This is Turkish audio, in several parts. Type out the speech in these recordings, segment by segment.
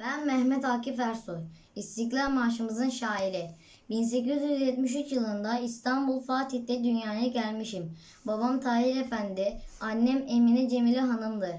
Ben Mehmet Akif Ersoy, İstiklal Marşımızın şairi. 1873 yılında İstanbul Fatih'te dünyaya gelmişim. Babam Tahir Efendi, annem Emine Cemile Hanım'dır.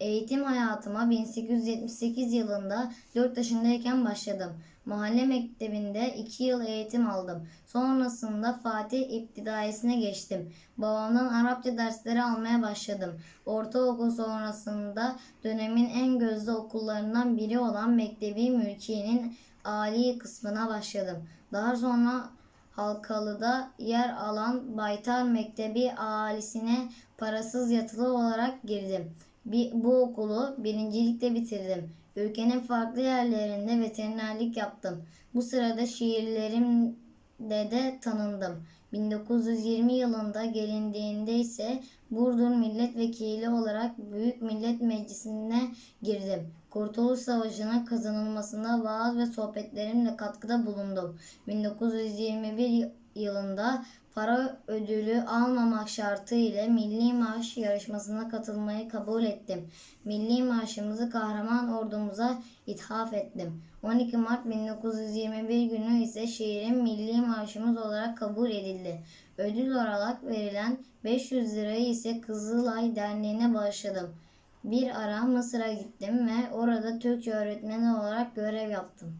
Eğitim hayatıma 1878 yılında 4 yaşındayken başladım. Mahalle mektebinde 2 yıl eğitim aldım. Sonrasında Fatih İptidaiyesine geçtim. Babamdan Arapça dersleri almaya başladım. Ortaokul sonrasında dönemin en gözde okullarından biri olan Mektebi Mülkiye'nin Ali kısmına başladım. Daha sonra Halkalı'da yer alan Baytar Mektebi ailesine parasız yatılı olarak girdim. Bir, bu okulu birincilikle bitirdim. Ülkenin farklı yerlerinde veterinerlik yaptım. Bu sırada şiirlerimle de tanındım. 1920 yılında gelindiğinde ise Burdur Milletvekili olarak Büyük Millet Meclisi'ne girdim. Kurtuluş Savaşı'nın kazanılmasına vaaz ve sohbetlerimle katkıda bulundum. 1921 yılında para ödülü almamak şartı ile Milli Marş yarışmasına katılmayı kabul ettim. Milli Marşımızı kahraman ordumuza ithaf ettim. 12 Mart 1921 günü ise şiirin Milli Marşımız olarak kabul edildi. Ödül olarak verilen 500 lirayı ise Kızılay Derneği'ne bağışladım. Bir ara Mısır'a gittim ve orada Türkçe öğretmeni olarak görev yaptım.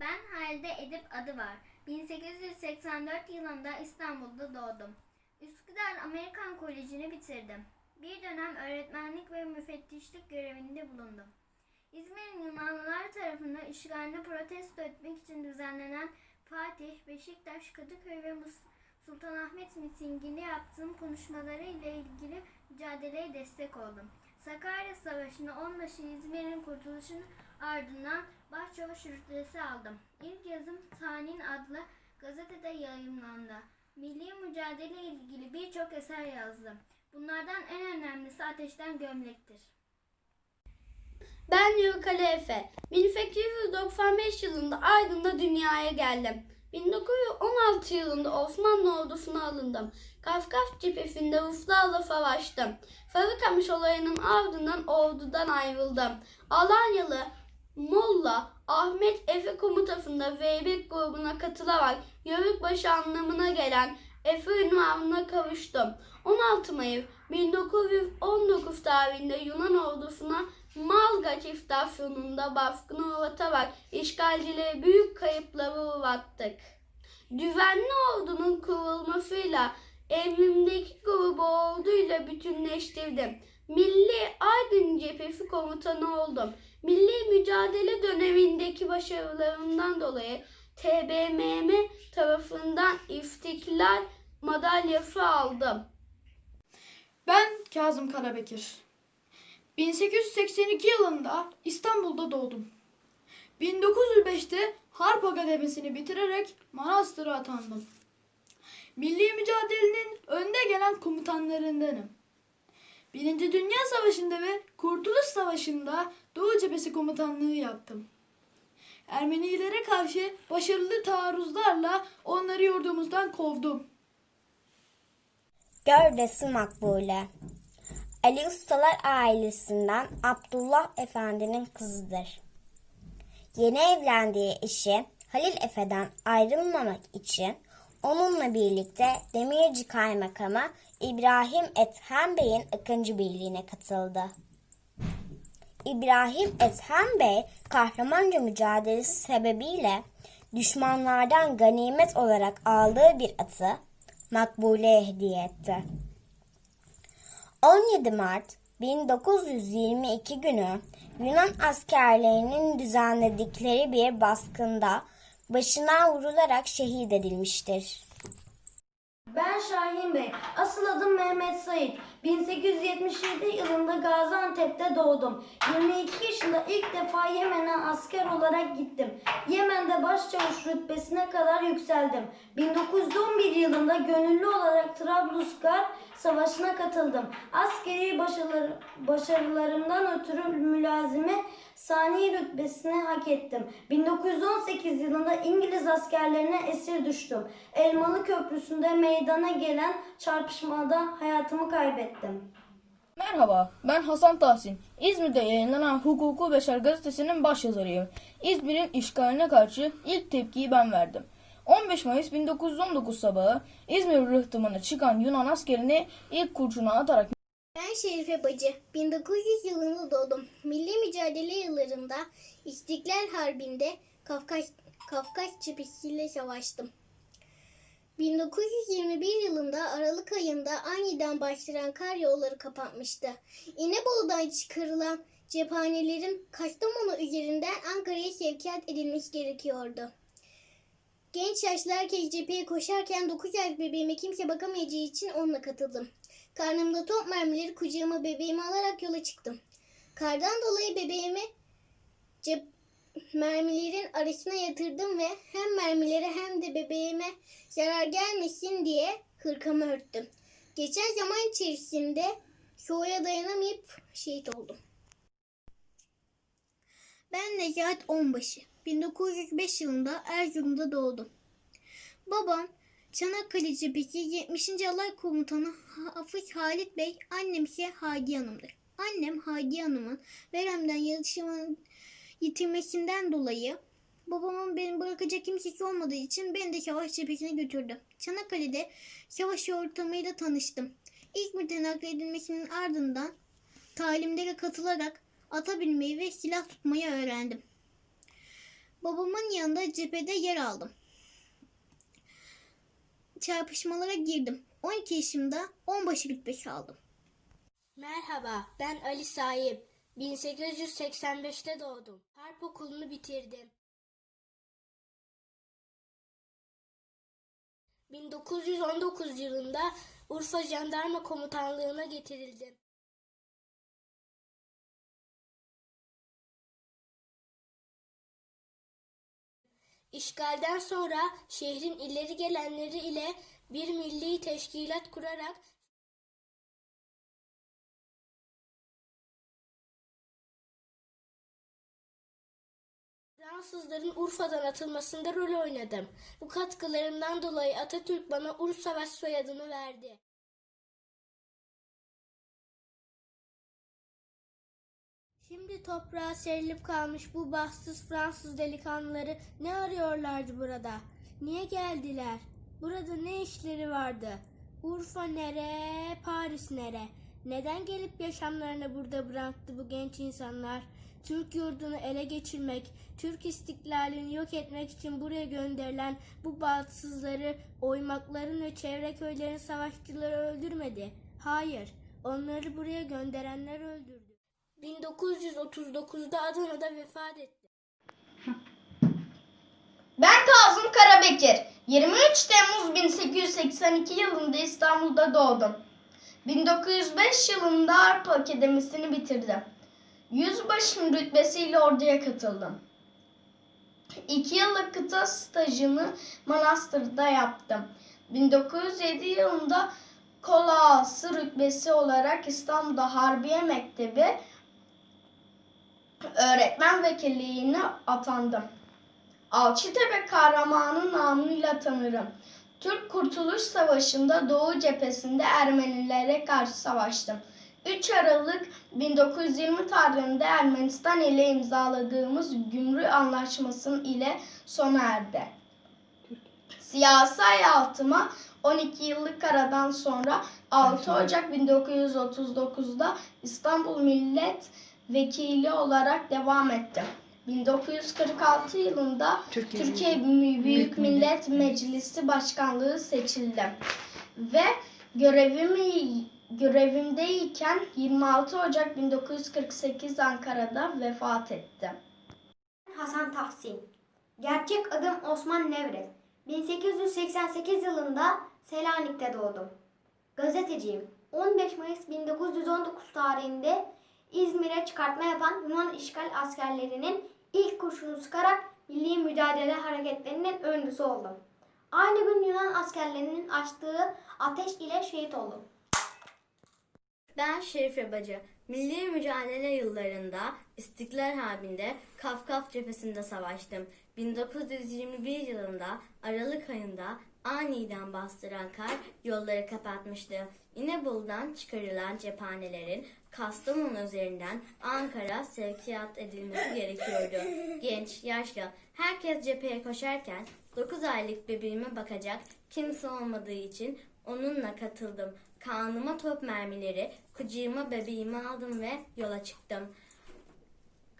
Ben Halide Edip adı var. 1884 yılında İstanbul'da doğdum. Üsküdar Amerikan Koleji'ni bitirdim. Bir dönem öğretmenlik ve müfettişlik görevinde bulundum. İzmir'in Yunanlılar tarafından işgalini protesto etmek için düzenlenen Fatih, Beşiktaş, Kadıköy ve Sultanahmet mitinginde yaptığım konuşmaları ile ilgili mücadeleye destek oldum. Sakarya Savaşı'nda onbaşı İzmir'in kurtuluşunun ardından Başçavuş rütbesi aldım. İlk yazım Tanin adlı gazetede yayımlandı. Milli mücadele ile ilgili birçok eser yazdım. Bunlardan en önemlisi Ateşten Gömlek'tir. Ben Yurkale Efe. 1895 yılında Aydın'da dünyaya geldim. 1916 yılında Osmanlı ordusuna alındım. Kafkas cephesinde Ruslarla savaştım. Sarıkamış olayının ardından ordudan ayrıldım. Alanyalı Molla Ahmet Efe komutasında Zeybek grubuna katılarak Yörükbaşı anlamına gelen Efe ünvanına kavuştum. 16 Mayıs 1919 tarihinde Yunan ordusuna Malgaç istasyonunda baskına uğratarak işgalcilere büyük kayıpları uğrattık. Güvenli ordunun kurulmasıyla evrimdeki grubu orduyla bütünleştirdim. Milli Aydın Cephesi komutanı oldum. Milli mücadele dönemindeki başarılarından dolayı TBMM tarafından İstiklal madalyası aldım. Ben Kazım Karabekir. 1882 yılında İstanbul'da doğdum. 1905'te Harp Akademisi'ni bitirerek Manastır'a atandım. Milli mücadelenin önde gelen komutanlarındanım. Birinci Dünya Savaşı'nda ve Kurtuluş Savaşı'nda Doğu Cephesi komutanlığı yaptım. Ermenilere karşı başarılı taarruzlarla onları yurdumuzdan kovdum. Gördesi Makbule. Ali Ustalar ailesinden Abdullah Efendi'nin kızıdır. Yeni evlendiği eşi Halil Efe'den ayrılmamak için onunla birlikte Demirci Kaymakamı İbrahim Ethem Bey'in Akıncı Birliği'ne katıldı. İbrahim Ethem Bey kahramanca mücadelesi sebebiyle düşmanlardan ganimet olarak aldığı bir atı Makbule'ye hediye etti. 17 Mart 1922 günü Yunan askerlerinin düzenledikleri bir baskında başına vurularak şehit edilmiştir. Ben Şahin Bey. Asıl adım Mehmet Sait. 1877 yılında Gaziantep'te doğdum. 22 yaşında ilk defa Yemen'e asker olarak gittim. Yemen'de başçavuş rütbesine kadar yükseldim. 1911 yılında gönüllü olarak Trablusgar Savaşı'na katıldım. Askeri başarılar, başarılarımdan ötürü mülazime sani rütbesini hak ettim. 1918 yılında İngiliz askerlerine esir düştüm. Elmalı Köprüsü'nde meydana gelen çarpışmada hayatımı kaybettim. Merhaba, ben Hasan Tahsin. İzmir'de yayınlanan Hukuku Beşer gazetesinin başyazarıyım. İzmir'in işgaline karşı ilk tepkiyi ben verdim. 15 Mayıs 1919 sabahı İzmir rıhtımına çıkan Yunan askerini ilk kurşuna atarak Ben Şerife Bacı. 1900 yılında doğdum. Milli mücadele yıllarında İstiklal Harbi'nde Kafkas, Kafkas cephesiyle savaştım. 1921 yılında Aralık ayında aniden başlayan kar yolları kapatmıştı. İnebolu'dan çıkarılan cephanelerin Kastamonu üzerinden Ankara'ya sevkiyat edilmesi gerekiyordu. Genç yaşlarken cepheye koşarken 9 aylık bebeğime kimse bakamayacağı için onunla katıldım. Karnımda top mermileri kucağıma bebeğimi alarak yola çıktım. Kardan dolayı bebeğimi cep mermilerin arasına yatırdım ve hem mermilere hem de bebeğime zarar gelmesin diye hırkamı örttüm. Geçen zaman içerisinde soğuğa dayanamayıp şehit oldum. Ben Necat Onbaşı. 1905 yılında Erzurum'da doğdum. Babam Çanakkale Cephesi 70. Alay Komutanı Hafız Halit Bey, annem ise Hadi Hanım'dır. Annem Hadi Hanım'ın veremden yatışımın yitirmesinden dolayı babamın beni bırakacak kimsesi olmadığı için beni de savaş cephesine götürdü. Çanakkale'de savaş ortamıyla tanıştım. İzmir'de nakledilmesinin ardından talimlere katılarak ata binmeyi ve silah tutmayı öğrendim. Babamın yanında cephede yer aldım çarpışmalara girdim. 12 yaşımda onbaşı rütbesi aldım. Merhaba, ben Ali Sahip. 1885'te doğdum. Harp okulunu bitirdim. 1919 yılında Urfa Jandarma Komutanlığı'na getirildim. İşgalden sonra şehrin ileri gelenleri ile bir milli teşkilat kurarak Fransızların Urfa'dan atılmasında rol oynadım. Bu katkılarımdan dolayı Atatürk bana Ur Savaş soyadını verdi. Şimdi toprağa serilip kalmış bu bahtsız Fransız delikanlıları ne arıyorlardı burada? Niye geldiler? Burada ne işleri vardı? Urfa nere, Paris nere? Neden gelip yaşamlarını burada bıraktı bu genç insanlar? Türk yurdunu ele geçirmek, Türk istiklalini yok etmek için buraya gönderilen bu bahtsızları oymakların ve çevre köylerin savaşçıları öldürmedi. Hayır, onları buraya gönderenler öldürdü. 1939'da Adana'da vefat etti. Ben Kazım Karabekir. 23 Temmuz 1882 yılında İstanbul'da doğdum. 1905 yılında Harp Akademisi'ni bitirdim. Yüzbaşım rütbesiyle orduya katıldım. 2 yıllık kıta stajını Manastır'da yaptım. 1907 yılında kola ağası rütbesi olarak İstanbul'da Harbiye Mektebi öğretmen vekilliğine atandım. Alçıtepe kahramanı namıyla tanırım. Türk Kurtuluş Savaşı'nda Doğu cephesinde Ermenilere karşı savaştım. 3 Aralık 1920 tarihinde Ermenistan ile imzaladığımız Gümrük Anlaşması ile sona erdi. Siyasi hayatıma 12 yıllık aradan sonra 6 Ocak 1939'da İstanbul Millet Vekili olarak devam ettim. 1946 yılında Türkiye, Büyük Millet Meclisi Başkanlığı seçildim ve görevimi görevimdeyken 26 Ocak 1948 Ankara'da vefat ettim. Hasan Tahsin. Gerçek adım Osman Nevret. 1888 yılında Selanik'te doğdum. Gazeteciyim. 15 Mayıs 1919 tarihinde İzmir'e çıkartma yapan Yunan işgal askerlerinin ilk kurşunu sıkarak milli mücadele hareketlerinin öncüsü oldum. Aynı gün Yunan askerlerinin açtığı ateş ile şehit oldum. Ben Şerife Bacı. Milli mücadele yıllarında İstiklal Harbi'nde Kafkaf cephesinde savaştım. 1921 yılında Aralık ayında aniden bastıran kar yolları kapatmıştı. İnebolu'dan çıkarılan cephanelerin Kastamonu üzerinden Ankara sevkiyat edilmesi gerekiyordu. Genç, yaşlı, herkes cepheye koşarken 9 aylık bebeğime bakacak kimse olmadığı için onunla katıldım. Kanıma top mermileri, kucağıma bebeğimi aldım ve yola çıktım.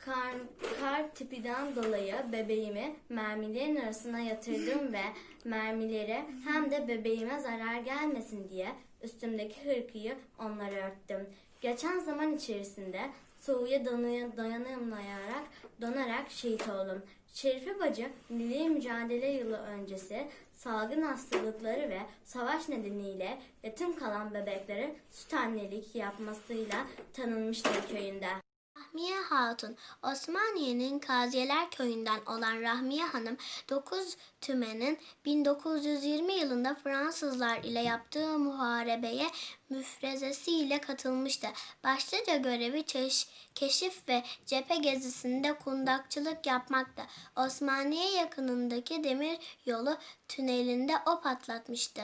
Kar, kar tipiden dolayı bebeğimi mermilerin arasına yatırdım ve mermileri hem de bebeğime zarar gelmesin diye üstümdeki hırkıyı onlara örttüm. Geçen zaman içerisinde soğuğa donuya- dayanamayarak donarak şehit oldum. Şerife Bacı milli mücadele yılı öncesi salgın hastalıkları ve savaş nedeniyle yetim kalan bebeklere süt annelik yapmasıyla tanınmıştır köyünde. Rahmiye Hatun, Osmaniye'nin Kaziyeler köyünden olan Rahmiye Hanım 9 tümenin 1920 yılında Fransızlar ile yaptığı muharebeye müfrezesiyle katılmıştı. Başlıca görevi çeş- keşif ve cephe gezisinde kundakçılık yapmaktı. Osmaniye yakınındaki demir yolu tünelinde o patlatmıştı.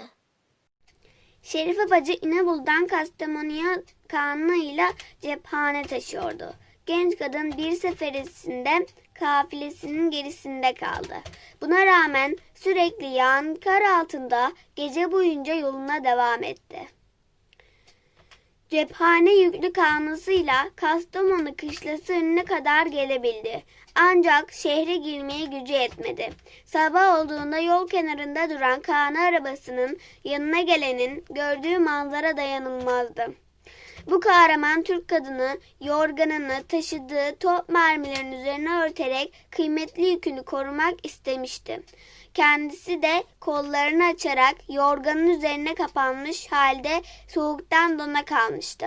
Şerife bacı İnebolu'dan Kastamonu'ya kanıyla cephane taşıyordu. Genç kadın bir seferisinde kafilesinin gerisinde kaldı. Buna rağmen sürekli yağan kar altında gece boyunca yoluna devam etti. Cephane yüklü kanısıyla Kastamonu kışlası önüne kadar gelebildi. Ancak şehre girmeye gücü yetmedi. Sabah olduğunda yol kenarında duran Kaan arabasının yanına gelenin gördüğü manzara dayanılmazdı. Bu kahraman Türk kadını yorganını taşıdığı top mermilerin üzerine örterek kıymetli yükünü korumak istemişti. Kendisi de kollarını açarak yorganın üzerine kapanmış halde soğuktan dona kalmıştı.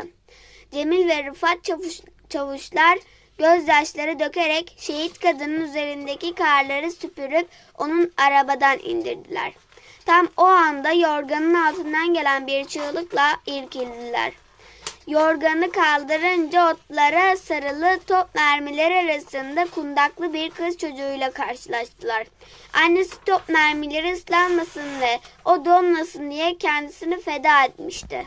Cemil ve Rıfat çavuş, çavuşlar gözyaşları dökerek şehit kadının üzerindeki karları süpürüp onun arabadan indirdiler. Tam o anda yorganın altından gelen bir çığlıkla irkildiler. Yorganı kaldırınca otlara sarılı top mermileri arasında kundaklı bir kız çocuğuyla karşılaştılar. Annesi top mermileri ıslanmasın ve o donmasın diye kendisini feda etmişti.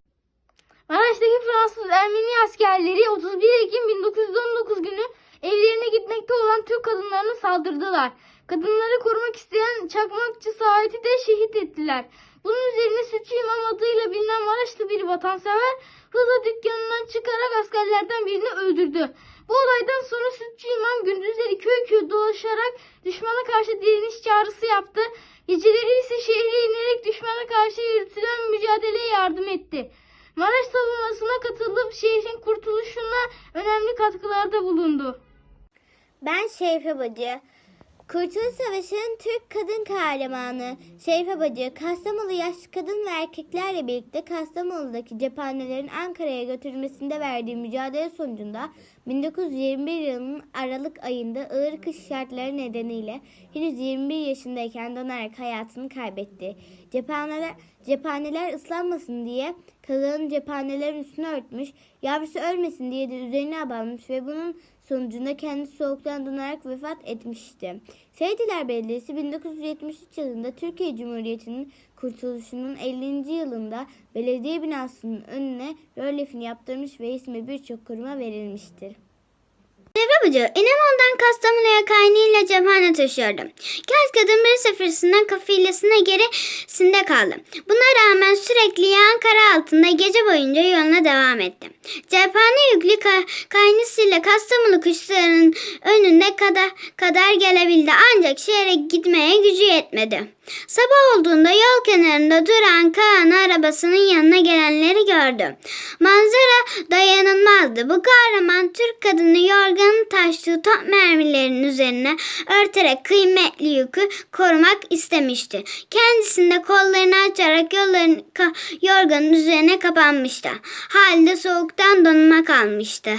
Maraş'taki Fransız Ermeni askerleri 31 Ekim 1919 günü evlerine gitmekte olan Türk kadınlarına saldırdılar. Kadınları korumak isteyen çakmakçı Saadet'i de şehit ettiler. Bunun üzerine Sütçü İmam adıyla bilinen Maraşlı bir vatansever hızla dükkanından çıkarak askerlerden birini öldürdü. Bu olaydan sonra Sütçü İmam gündüzleri köy köy dolaşarak düşmana karşı direniş çağrısı yaptı. Geceleri ise şehre inerek düşmana karşı yürütülen mücadeleye yardım etti. Maraş savunmasına katılıp şehrin kurtuluşuna önemli katkılarda bulundu. Ben Şerife Bacı. Kurtuluş Savaşı'nın Türk kadın kahramanı Şerife Bacı, Kastamonu yaşlı kadın ve erkeklerle birlikte Kastamonu'daki cephanelerin Ankara'ya götürülmesinde verdiği mücadele sonucunda 1921 yılının Aralık ayında ağır kış şartları nedeniyle henüz 21 yaşındayken donarak hayatını kaybetti. Cephaneler, cephaneler ıslanmasın diye kazanın cephanelerin üstüne örtmüş, yavrusu ölmesin diye de üzerine abanmış ve bunun sonucunda kendisi soğuktan donarak vefat etmişti. Seydiler Belediyesi 1973 yılında Türkiye Cumhuriyeti'nin kurtuluşunun 50. yılında belediye binasının önüne rölyefini yaptırmış ve ismi birçok kuruma verilmiştir. Devre İnebolu'dan Kastamonu'ya kaynıyla cephane taşıyordum. Genç kadın bir seferisinden kafilesine gerisinde kaldı. Buna rağmen sürekli yağan kara altında gece boyunca yoluna devam etti. Cephane yüklü ka- kaynısıyla Kastamonu kuşlarının önünde kadar, kadar gelebildi ancak şehre gitmeye gücü yetmedi. Sabah olduğunda yol kenarında duran Kaan arabasının yanına gelenleri gördü. Manzara dayanılmazdı. Bu kahraman Türk kadını yorganın taştığı top mermilerin üzerine örterek kıymetli yükü korumak istemişti. Kendisinde kollarını açarak yolların, yorganın üzerine kapanmıştı. Halde soğuktan donma kalmıştı.